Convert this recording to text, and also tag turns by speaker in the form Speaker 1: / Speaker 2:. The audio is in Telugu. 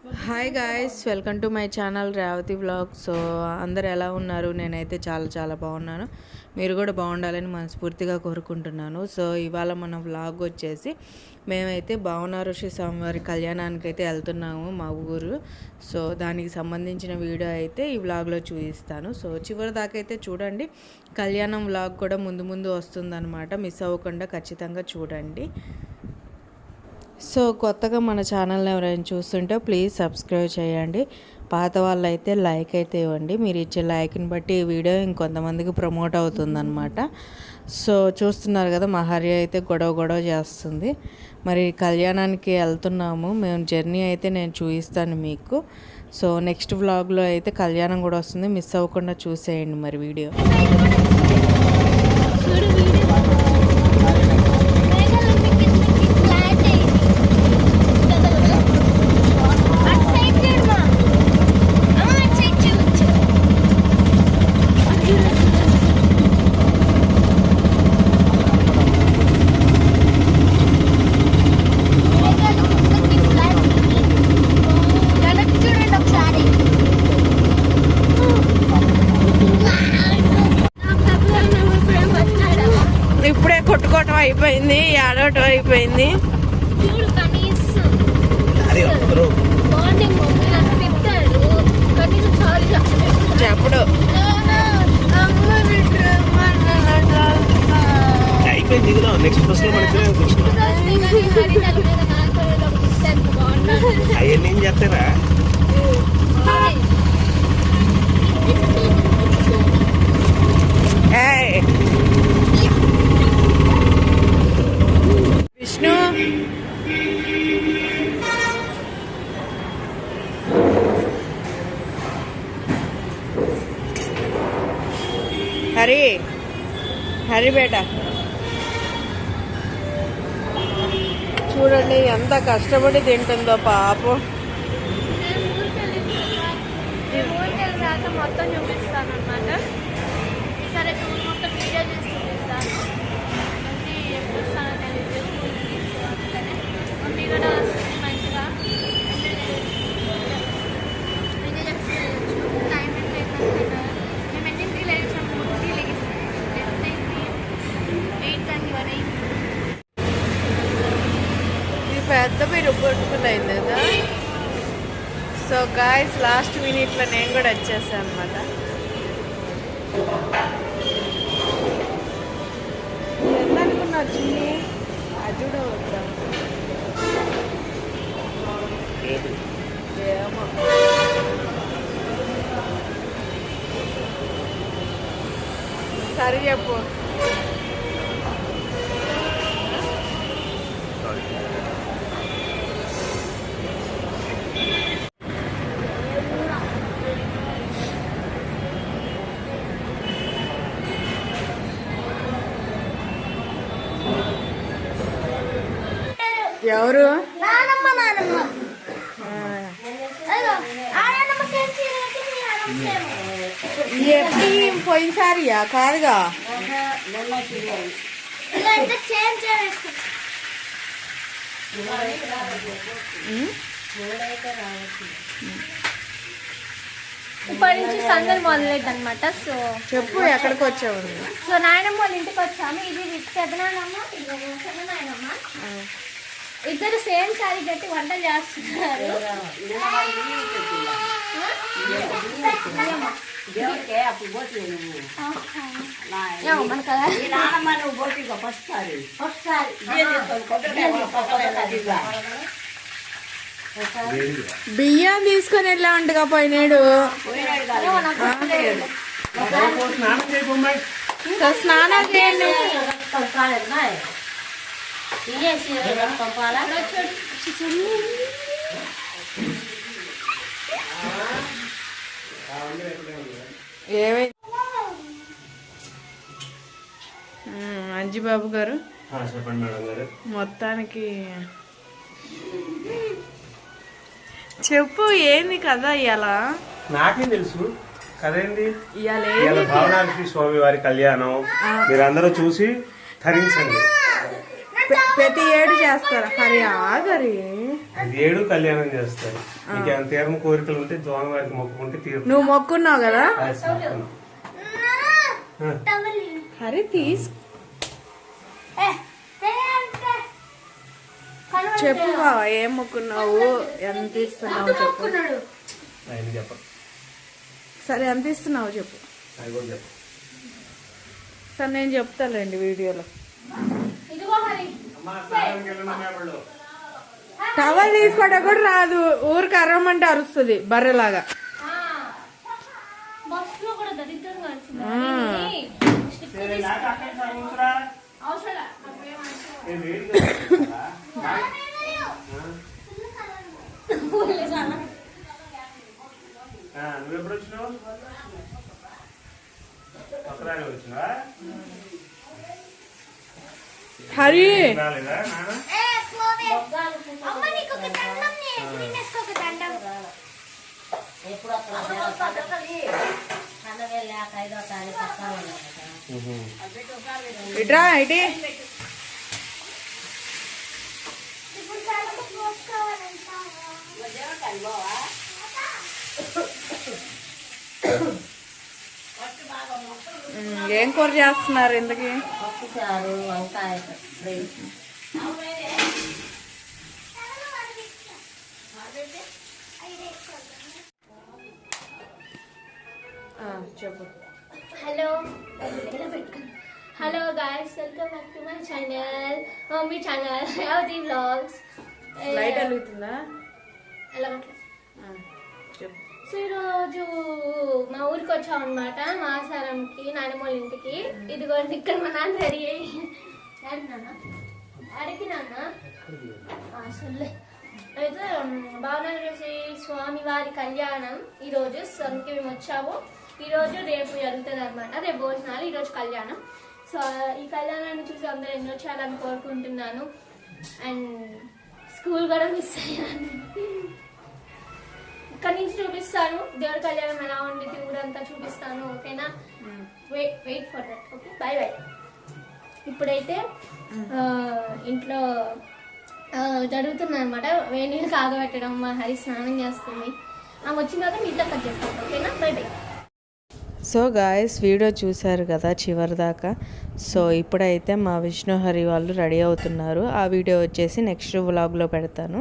Speaker 1: Hi guys welcome to my channel Revathi vlog so అందరు ఎలా ఉన్నారు? నేనైతే చాలా చాలా బాగున్నాను. మీరు కూడా బాగుండాలని మనస్ఫూర్తిగా కోరుకుంటున్నాను. సో ఇవాళ మన వ్లాగ్ వచ్చేసి మేమైతే భావన ఋషి స్వామివారి కళ్యాణానికి అయితే వెళ్తున్నాము మా ఊరు. సో దానికి సంబంధించిన వీడియో అయితే ఈ వ్లాగ్లో చూపిస్తాను. సో చివరి దాకా అయితే చూడండి. కళ్యాణం వ్లాగ్ కూడా ముందు ముందు వస్తుందన్నమాట. మిస్ అవ్వకుండా ఖచ్చితంగా చూడండి. సో కొత్తగా మన ఛానల్ని ఎవరైనా చూస్తుంటే ప్లీజ్ సబ్స్క్రైబ్ చేయండి. పాత వాళ్ళు అయితే లైక్ అయితే ఇవ్వండి. మీరు ఇచ్చే లైక్ని బట్టి ఈ వీడియో ఇంకొంతమందికి ప్రమోట్ అవుతుందన్నమాట. సో చూస్తున్నారు కదా మహర్య అయితే గొడవ గొడవ చేస్తుంది. మరి కళ్యాణానికి వెళ్తున్నాము. మేము జర్నీ అయితే నేను చూపిస్తాను మీకు. సో నెక్స్ట్ వ్లాగ్లో అయితే కళ్యాణం కూడా వస్తుంది. మిస్ అవ్వకుండా చూసేయండి మరి వీడియో.
Speaker 2: సారీ చెప్పలేదు
Speaker 1: చెప్పడు.
Speaker 3: అయిపోయింది నెక్స్ట్ బస్లో మనకి అవన్నీ ఏం చేస్తారా
Speaker 1: ఏయ్ విష్ణు హరి హరి బేట చూడండి ఎంత కష్టపడి తింటుందో పాపం.
Speaker 2: మొత్తం చూపిస్తాను
Speaker 1: పెద్ద మీరు కొట్టుకున్నది కదా. సో గాయస్ లాస్ట్ మినిట్లో నేను కూడా వచ్చేసాను అనమాట ఎంత అనుకున్నా చిన్ని? అది కూడా వద్దా. ఏమో. సరే చెప్పు. ఈ ఎప్పటి పోయినసారియా? కాదుగా.
Speaker 2: ఇప్పటి నుంచి సంగల్ మొదలెట్ అనమాట సో
Speaker 1: చెప్పు ఎక్కడికి వచ్చావు
Speaker 2: సో నాయనమ్మ వాళ్ళ ఇంటికి వచ్చాము. ఇది పెద్దనాయనమ్మ ఇది చిన్ననాయనమ్మ ఇద్దరు సేమ్ సారీ కట్టి వంటలు చేస్తున్నారు.
Speaker 4: బియ్యం తీసుకొని
Speaker 1: తీసుకొని వెళ్ళామంటగా పోయినాడు?
Speaker 3: స్నానం
Speaker 1: చేయండి
Speaker 4: రక్తం కాలేదు నాయ్. తినేసి రక్తం పాలా?
Speaker 1: ఏమైంది ఉమ్, అంజిబాబు గారు.
Speaker 3: చెప్పండి మేడం గారు.
Speaker 1: మొత్తానికి చెప్పు ఏంది కదా ఇలా
Speaker 3: నాకేం తెలుసు? కదేంది
Speaker 1: ఇవాళ
Speaker 3: ఇవాళ
Speaker 1: ఏంది?
Speaker 3: భావనాలకి స్వామి వారి కళ్యాణం మీరందరూ చూసి ధరించండి
Speaker 1: ప్రతి ఏడు చేస్తారు. హరి ఆగరి.
Speaker 3: ఏడు కళ్యాణం చేస్తారు. మీకు ఏమైనా తీరం కోరికలు ఉంటే స్వామివారికి మొక్కుకుంటే తీరు
Speaker 1: నువ్వు మొక్కున్నావు కదా. హరి తీసు. చెప్పు బావ ఏం మొక్కున్నావు? ఎంత ఇస్తున్నావు చెప్పు. సరే ఎంత ఇస్తున్నావు చెప్పు. సరే నేను చెప్తానండి వీడియోలో. టవల్ తీసుకోవడం కూడా రాదు. ఊరికి అరవమంటే అరుస్తుంది బర్రెలాగా.
Speaker 2: బస్లో కూడా దరిద్రంగా వచ్చింది
Speaker 3: సరే, లేక అక్కడికి సగం ఉంచురా.
Speaker 2: అవసరం లే. అప్పుడేం అవసరం?
Speaker 3: నేను వేడిగా ఉంచుతారా? ఆ, నువ్వు ఎప్పుడు వచ్చినావు? వచ్చినావా?
Speaker 1: హరి! ఇట్రా ఇటీ. ఏం కూర చేస్తున్నారు ఇంతకి?
Speaker 4: చారు వంకాయ ఫ్రై
Speaker 1: చెప్పు.
Speaker 2: Hello. Hello guys welcome back to my channel mummy channel Revathi vlogs
Speaker 1: light వెలుగుతుందా
Speaker 2: ఎలా
Speaker 1: చెప్పు
Speaker 2: సో ఈరోజు మా ఊరికి వచ్చాం అనమాట మా సారంకి నాన్నమ్మోళ్ళ ఇంటికి. ఇదిగోండి ఇక్కడ మా నాన్న రెడీ అయ్యి. అడిగినా నాన్న? అసలు సర్లే. అయితే భావనగరి స్వామి వారి కళ్యాణం? ఈరోజు సో అందుకే మేము వచ్చాము. ఈరోజు రేపు జరుగుతుంది అనమాట రేపు భోజనాలు ఈరోజు కళ్యాణం. సో ఈ కళ్యాణాన్ని చూసి అందరూ ఎన్నో చేయాలని కోరుకుంటున్నాను. అండ్ స్కూల్ కూడా మిస్ అయ్యాను. ఇక్కడ నుంచి చూపిస్తాను దేవుడి కళ్యాణం ఎలా ఉండిద్ది ఊరంతా చూపిస్తాను ఓకేనా? Wait wait for that okay bye bye ఇప్పుడైతే ఆ, ఇంట్లో జరుగుతుంది అనమాట వేడి నీళ్ళు కాగబెట్టడం మా హరి స్నానం చేస్తుంది. ఆమె వచ్చిన తర్వాత మీతో కట్ చెప్తాను ఓకేనా? Bye bye
Speaker 1: so guys video చూశారు కదా చివరి దాకా సో ఇప్పుడైతే మా విష్ణు హరి వాళ్ళు రెడీ అవుతున్నారు. ఆ వీడియో వచ్చేసి నెక్స్ట్ వ్లాగ్లో పెడతాను.